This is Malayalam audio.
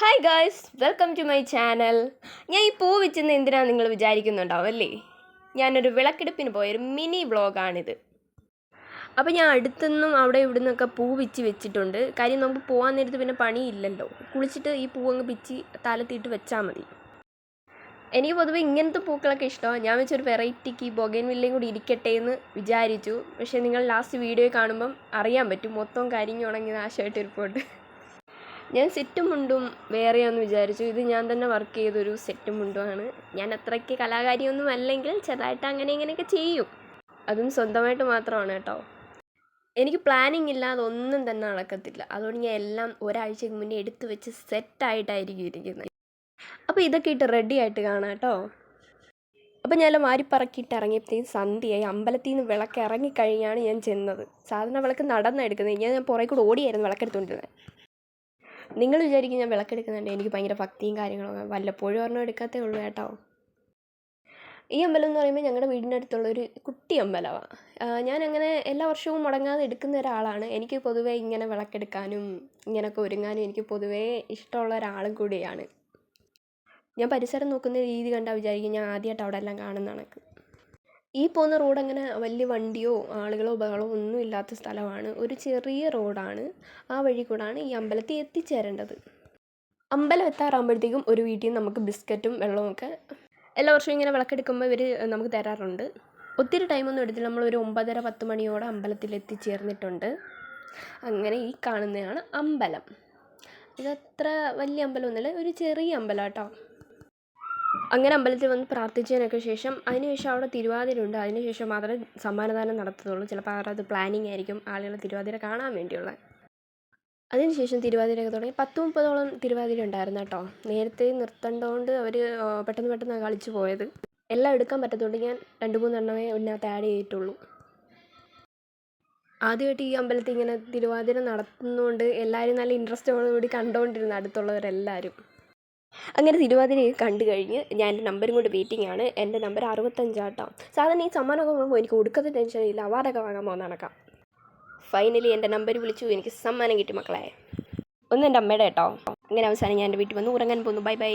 Hi guys welcome to my channel ഞാൻ ഈ പൂ വെച്ചെന്ന് എന്തിനാണ് നിങ്ങൾ വിചാരിക്കുന്നുണ്ടാവും അല്ലേ? ഞാനൊരു വിളക്കെടുപ്പിന് പോയൊരു മിനി വ്ളോഗാണിത്. അപ്പോൾ ഞാൻ അടുത്തുനിന്നും അവിടെ ഇവിടെ നിന്നൊക്കെ പൂ വിച്ച് വെച്ചിട്ടുണ്ട്. കാര്യം നമുക്ക് പോകാൻ നേരത്ത് പിന്നെ പണിയില്ലല്ലോ. കുളിച്ചിട്ട് ഈ പൂ അങ്ങ് പിച്ച് തലത്തിയിട്ട് വെച്ചാൽ മതി. എനിക്ക് പൊതുവെ ഇങ്ങനത്തെ പൂക്കളൊക്കെ ഇഷ്ടമാണ് ഞാൻ വെച്ചൊരു വെറൈറ്റിക്ക് ബൊഗൈൻ വില്ലയും കൂടി ഇരിക്കട്ടെ എന്ന് വിചാരിച്ചു. പക്ഷേ നിങ്ങൾ ലാസ്റ്റ് വീഡിയോ കാണുമ്പം അറിയാൻ പറ്റും. മൊത്തം കരിഞ്ഞുണങ്ങി നാശമായിട്ട് ഇരിപ്പുണ്ട്. ഞാൻ സെറ്റും മുണ്ടും വേറെയാന്ന് വിചാരിച്ചു. ഇത് ഞാൻ തന്നെ വർക്ക് ചെയ്തൊരു സെറ്റും മുണ്ടുമാണ്. ഞാൻ അത്രയ്ക്ക് കലാകാരിയൊന്നും അല്ലെങ്കിൽ ചെറുതായിട്ട് അങ്ങനെ ഇങ്ങനെയൊക്കെ ചെയ്യും. അതും സ്വന്തമായിട്ട് മാത്രമാണ് കേട്ടോ. എനിക്ക് പ്ലാനിങ് ഇല്ലാതെ ഒന്നും തന്നെ നടക്കത്തില്ല. അതുകൊണ്ട് ഞാൻ എല്ലാം ഒരാഴ്ചക്ക് മുന്നേ എടുത്തു വെച്ച് സെറ്റായിട്ടായിരിക്കും ഇരിക്കുന്നത്. അപ്പോൾ ഇതൊക്കെ ഇട്ട് റെഡി ആയിട്ട് കാണാം കേട്ടോ. അപ്പോൾ ഞാൻ വാരിപ്പറക്കിയിട്ട് ഇറങ്ങിയപ്പോഴത്തേക്കും സന്ധ്യയായി. അമ്പലത്തിൽ നിന്ന് വിളക്ക് ഇറങ്ങിക്കഴിഞ്ഞാണ് ഞാൻ ചെന്നത്. സാധാരണ വിളക്ക് നടന്നെടുക്കുന്നത് ഞാൻ പുറകെ കൂടെ ഓടിയായിരുന്നു വിളക്കെടുത്തുകൊണ്ടിരുന്നത് നിങ്ങൾ വിചാരിക്കും ഞാൻ വിളക്കെടുക്കുന്നുണ്ട്. എനിക്ക് ഭയങ്കര ഭക്തിയും കാര്യങ്ങളും വല്ലപ്പോഴും ഒരെണ്ണം എടുക്കാത്തേ ഉള്ളൂ കേട്ടോ. ഈ അമ്പലം എന്ന് പറയുമ്പോൾ ഞങ്ങളുടെ വീടിന്റെ അടുത്തുള്ള ഒരു കുട്ടി അമ്പലമാണ് ഞാൻ അങ്ങനെ എല്ലാ വർഷവും മുടങ്ങാതെ എടുക്കുന്ന ഒരാളാണ്. എനിക്ക് പൊതുവേ ഇങ്ങനെ വിളക്കെടുക്കാനും ഇങ്ങനെയൊക്കെ ഒരുങ്ങാനും എനിക്ക് പൊതുവേ ഇഷ്ടമുള്ള ഒരാളും കൂടിയാണ്. ഞാൻ പരിസരം നോക്കുന്ന രീതി കണ്ടാൽ വിചാരിക്കും ഞാൻ ആദ്യമായിട്ട് അവിടെ എല്ലാം കാണുന്ന കണക്ക് ഈ പോകുന്ന റോഡ് അങ്ങനെ വലിയ വണ്ടിയോ ആളുകളോ ബഹളോ ഒന്നും ഇല്ലാത്ത സ്ഥലമാണ്. ഒരു ചെറിയ റോഡാണ്. ആ വഴി കൂടാണ് ഈ അമ്പലത്തിൽ എത്തിച്ചേരേണ്ടത്. അമ്പലം എത്താറാകുമ്പോഴത്തേക്കും ഒരു വീട്ടിൽ നിന്ന് നമുക്ക് ബിസ്ക്കറ്റും വെള്ളവും ഒക്കെ എല്ലാ വർഷവും ഇങ്ങനെ വിളക്കെടുക്കുമ്പോൾ ഇവർ നമുക്ക് തരാറുണ്ട്. ഒത്തിരി ടൈമൊന്നും എടുത്തില്ല. നമ്മൾ ഒരു ഒമ്പതര പത്ത് മണിയോടെ അമ്പലത്തിൽ എത്തിച്ചേർന്നിട്ടുണ്ട്. അങ്ങനെ ഈ കാണുന്നതാണ് അമ്പലം. ഇതത്ര വലിയ അമ്പലമൊന്നുമല്ല ഒരു ചെറിയ അമ്പലം കേട്ടോ. അങ്ങനെ അമ്പലത്തിൽ വന്ന് പ്രാർത്ഥിച്ചതിനൊക്കെ ശേഷം അതിനുശേഷം അവിടെ തിരുവാതിര ഉണ്ട് അതിനുശേഷം മാത്രമേ സമ്മാനദാനം നടത്തത്തുള്ളൂ. ചിലപ്പോൾ അവരുടെ അത് പ്ലാനിങ് ആയിരിക്കും ആളുകൾ തിരുവാതിര കാണാൻ വേണ്ടിയുള്ള. അതിനുശേഷം തിരുവാതിരയൊക്കെ തുടങ്ങി. പത്ത് മുപ്പതോളം തിരുവാതിര ഉണ്ടായിരുന്നു കേട്ടോ. നേരത്തെ നിർത്തേണ്ടതുകൊണ്ട് അവർ പെട്ടെന്ന് പെട്ടെന്ന് കളിച്ചു പോയത്. എല്ലാം എടുക്കാൻ പറ്റത്തുകൊണ്ട് ഞാൻ രണ്ട് മൂന്നെണ്ണമേ ഇതിനകത്ത് ആഡ് ചെയ്തിട്ടുള്ളൂ. ആദ്യമായിട്ട് ഈ അമ്പലത്തിൽ ഇങ്ങനെ തിരുവാതിര നടത്തുന്നതുകൊണ്ട് എല്ലാവരും നല്ല ഇൻട്രസ്റ്റോടുകൂടി കണ്ടുകൊണ്ടിരുന്നു അടുത്തുള്ളവരെല്ലാവരും അങ്ങനെ തിരുവാതിരയൊക്കെ കണ്ടു കഴിഞ്ഞ് ഞാൻ എന്റെ നമ്പറും കൊണ്ട് വെയിറ്റിംഗ് ആണ്. എന്റെ നമ്പർ അറുപത്തഞ്ചാട്ടോ. സാധാരണ ഈ സമ്മാനമൊക്കെ വാങ്ങുമ്പോൾ എനിക്ക് ഒടുക്കത്തെ ടെൻഷനില്ല അവാർഡൊക്കെ വാങ്ങാൻ പോകുന്ന നടക്കാം ഫൈനലി എന്റെ നമ്പർ വിളിച്ചു. എനിക്ക് സമ്മാനം കിട്ടി മക്കളെ. ഒന്ന് എന്റെ അമ്മയുടെ കേട്ടോ അങ്ങനെ അവസാനം ഞാൻ എന്റെ വീട്ടിൽ വന്ന് ഉറങ്ങാൻ പോന്നു. Bye bye